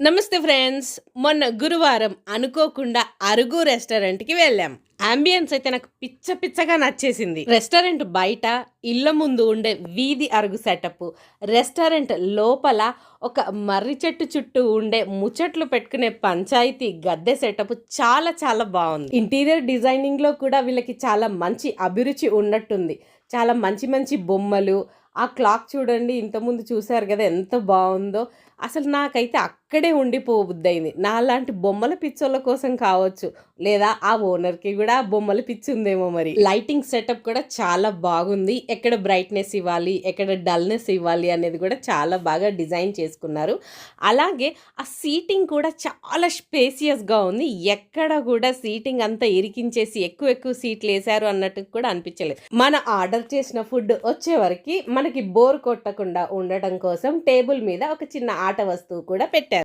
నమస్తే ఫ్రెండ్స్ మొన్న గురువారం అనుకోకుండా అరుగు రెస్టారెంట్కి వెళ్ళాం. అంబియన్స్ అయితే నాకు పిచ్చ పిచ్చగా నచ్చేసింది. రెస్టారెంట్ బయట ఇళ్ళ ముందు ఉండే వీధి అరుగు సెటప్ రెస్టారెంట్ లోపల ఒక మర్రి చెట్టు చుట్టూ ఉండే ముచ్చట్లు పెట్టుకునే పంచాయతీ గద్దె సెటప్ చాలా చాలా బాగుంది. ఇంటీరియర్ డిజైనింగ్లో కూడా వీళ్ళకి చాలా మంచి అభిరుచి ఉన్నట్టుంది. చాలా మంచి మంచి బొమ్మలు ఆ క్లాక్ చూడండి ఇంతకుముందు చూశారు కదా ఎంత బాగుందో. అసలు నాకైతే అక్కడే ఉండిపోబుద్దయింది నాలాంటి బొమ్మల పిచ్చోళ్ళ కోసం కావచ్చు లేదా ఆ ఓనర్కి కూడా ఆ బొమ్మల పిచ్చి ఉందేమో మరి. లైటింగ్ సెటప్ కూడా చాలా బాగుంది. ఎక్కడ బ్రైట్నెస్ ఇవ్వాలి ఎక్కడ డల్నెస్ ఇవ్వాలి అనేది కూడా చాలా బాగా డిజైన్ చేసుకున్నారు. అలాగే ఆ సీటింగ్ కూడా చాలా స్పేసియస్గా ఉంది. ఎక్కడ కూడా సీటింగ్ అంతా ఇరికించేసి ఎక్కువ ఎక్కువ సీట్లు వేశారు అన్నట్టు కూడా అనిపించలేదు. మన ఆర్డర్ చేసిన ఫుడ్ వచ్చే వరకు మనకి బోర్ కొట్టకుండా ఉండటం కోసం టేబుల్ మీద ఒక చిన్న ఆట వస్తువు కూడా పెట్టారు.